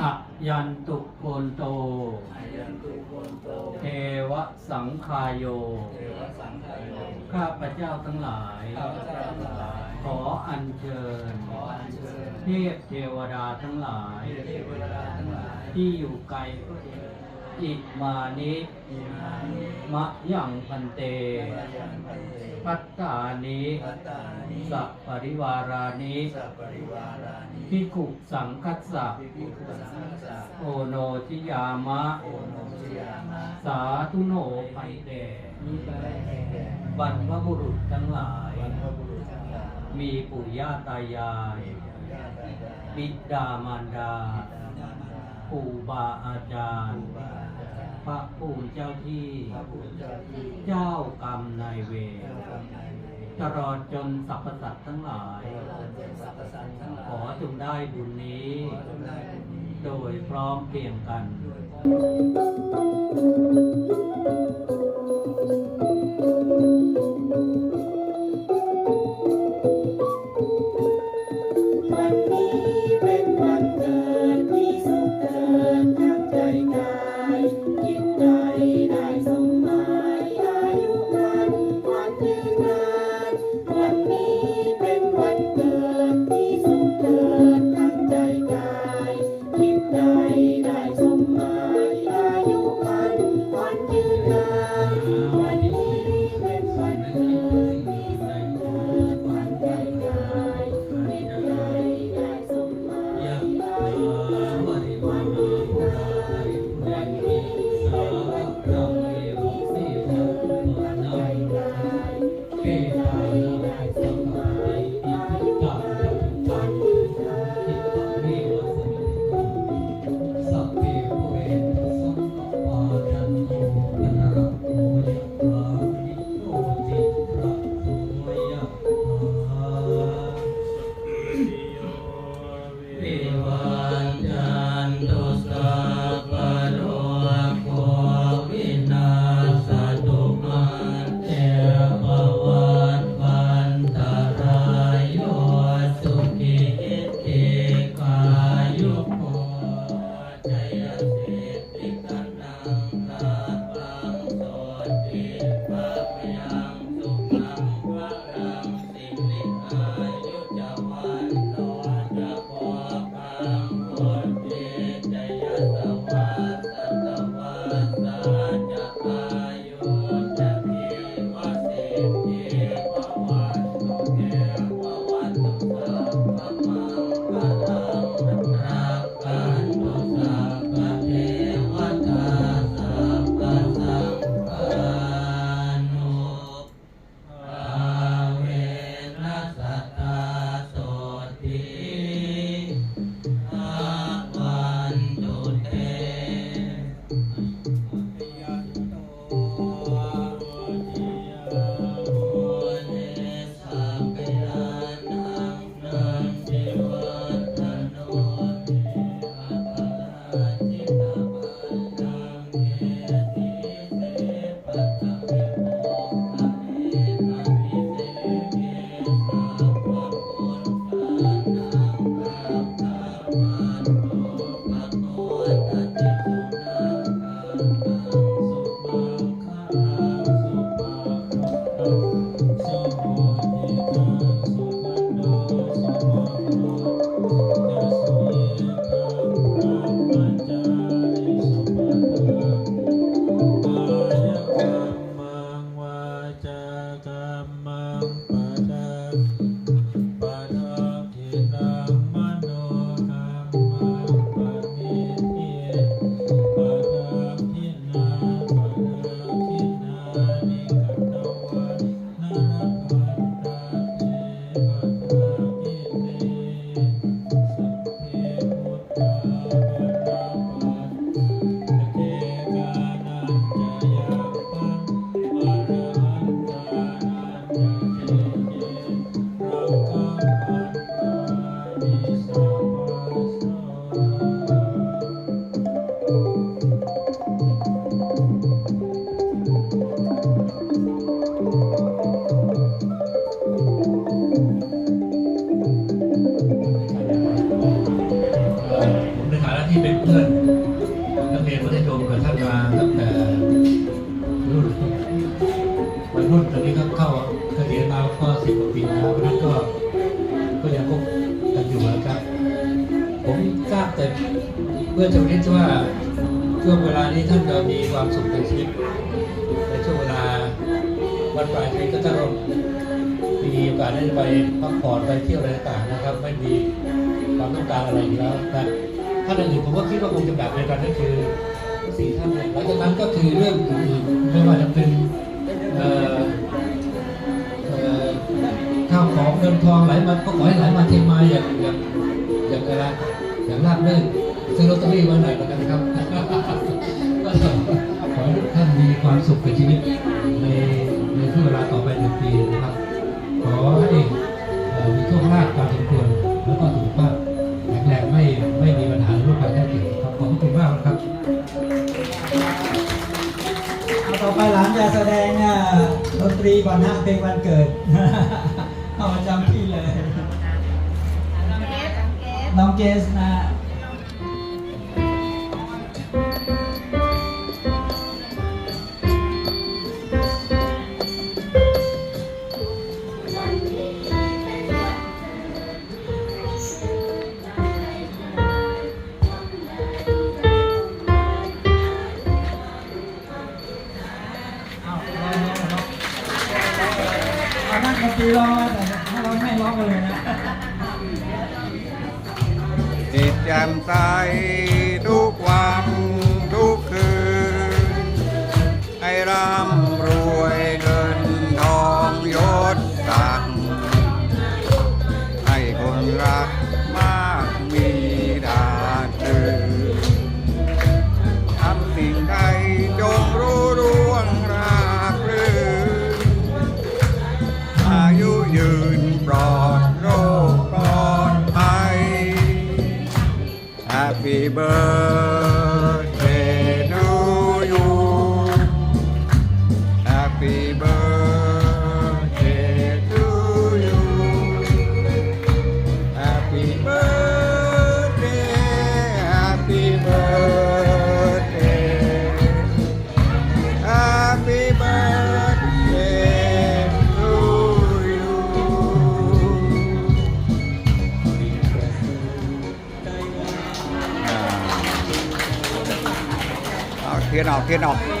อะยันตุโกนโต เทวสังคายโย ข้าพเจ้าทั้งหลาย ขออัญเชิญ เทพเทวดาทั้งหลาย ที่อยู่ไกล อิมานิมะยังพันเต พัตตานิสัพริวารานิพิขุสังคัสสะโอโนทิยามะ สาธุโนไพเดบรรพบุรุษทั้งหลาย มีปู่ย่าตายาย บิดามารดา ปูบาอาจารย์ พระผู้เจ้าที่ เจ้ากรรมนายเวรตลอดจนสรรพสัตว์ทั้งหลาย ขอจงได้บุญนี้ โดยพร้อมเพียงกัน Thank you. ที่เป็นเพื่อนนักเรียนมัธยมกับท่านมาตั้งแต่รุ่นวัยรุ่นตอนนี้ก็เข้าเกษียณมาก็สิบกว่าปีแล้วเพราะนั้นก็ก็ยังคบกันอยู่นะครับ ผมทราบแต่เพื่อจะเรียกว่าช่วงเวลานี้ท่านจะมีความสุขในชีวิตในช่วงเวลาวันปลายชีวิตก็จะมีโอกาสได้ไปพักผ่อนไปเที่ยวอะไรต่างๆนะครับ ไม่มีความต้องการอะไรแล้วนะ ท่านอื่นผมก็คิดว่าคงจะแบบเดียวกันนั่นคือสี่ท่านเนี่ยหลังจากนั้นก็คือเรื่องอื่นๆไม่ว่าจะเป็นข้าวของเงินทองไหลมาก็ขอให้ไหลมาเทมาอย่างอย่างอย่างอะไรอย่างราบรื่นซื้อลอตเตอรี่วันไหนแล้วกันครับขอให้ทุกท่านมีความสุขกับชีวิตในในช่วงเวลาต่อไปหนึ่งปีนะครับ ก่อนนะเพลงวันเกิดเอาประจำที่เลย น้องเกสนะ ใอ่าเอ